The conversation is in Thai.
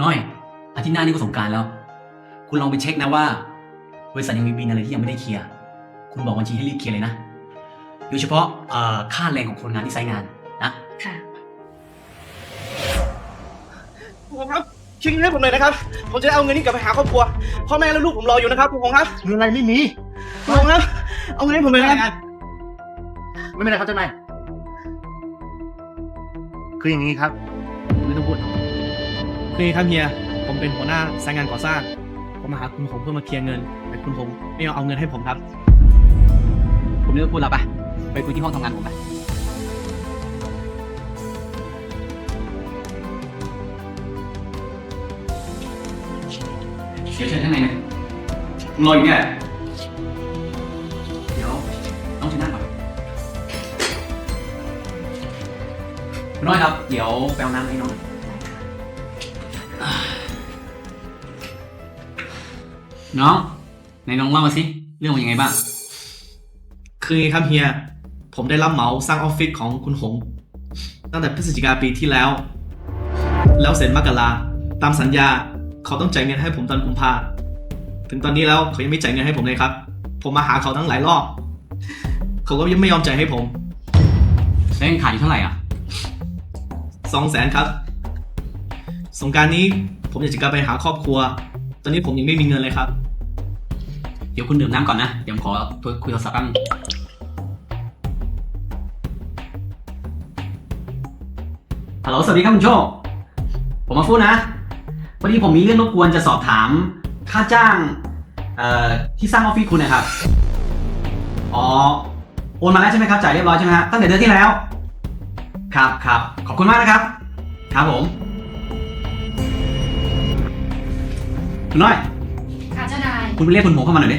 น้อย อาทิตย์หน้านี่ก็สงกรารแล้ว คุณลองไปเช็คนะว่า บริษัทยังมีบินอะไรที่ยังไม่ได้เคลียร์ คุณบอกบัญชีให้รีบเคลียร์เลยนะ โดยเฉพาะเอ่อค่าแรงของคนงานที่ไซต์งานนะ ค่ะ คุณพงษ์ครับช่วยเงินให้ผมหน่อยนะครับ ผมจะได้เอาเงินนี้กลับไปหาครอบครัว พ่อแม่และลูกผมรออยู่นะครับคุณพงษ์ครับเงินอะไรไม่มี คุณพงษ์ครับ เอาเงินให้ผมหน่อยนะครับ ไม่เป็นไรครับเจ้านายคืออย่างนี้ครับ ไม่ต้องพูด คือครับเฮีย ผมเป็นหัวหน้าสายงานก่อสร้าง ผมมาหาคุณพงษ์เพื่อมาเคลียร์เงิน แต่คุณพงษ์ไม่ยอมเอาเงินให้ผมครับ ผมเลิกพูดแล้วปะไปคุยที่ห้องทำงานผมไปเดี๋ยวเชิญข้างในนะรออยู่เนี่ย เดี๋ยวน้องเชิญนั่งก่อนคุณน้อยครับ เดี๋ยวไปเอาน้ำให้น้องหน่อย น้องไหนน้องเล่ามาสิ เรื่องมันยังไงบ้าง คืออย่างนี้ครับเฮีย ผมได้รับเหมาสร้างออฟฟิศของคุณหง ตั้งแต่พฤศจิกาปีที่แล้ว แล้วเสร็จมกราตามสัญญาเขาต้องจ่ายเงินให้ผมตอนกุมภาถึงตอนนี้แล้วเขายังไม่จ่ายเงินให้ผมเลยครับ ผมมาหาเขาทั้งหลายรอบ เขาก็ยังไม่ยอมจ่ายให้ผมแล้วยังขาดอยู่เท่าไหร่อะสองแสนครับ สงกรารนี้ผมอยากจะกลับไปหาครอบครัว ตอนนี้ผมยังไม่มีเงินเลยครับ เดี๋ยวคุณดื่มน้ำก่อนนะ เดี๋ยวผมขอคุยโทรศัพท์แป๊บนึงฮัลโหล สวัสดีครับคุณโชค ผมมาฟูนะ พอดีผมมีเรื่องรบกวนจะสอบถาม ค่าจ้างเอ่อที่สร้างออฟฟิศคุณนะครับ อ๋อ โอนมาแล้วใช่ไหมครับ จ่ายเรียบร้อยใช่ไหมฮะตั้งแต่เดือนที่แล้ว ครับครับ ขอบคุณมากนะครับ ครับผม คุณน้อย คุณไปเรียกคุณหงเข้ามาหน่อยดิ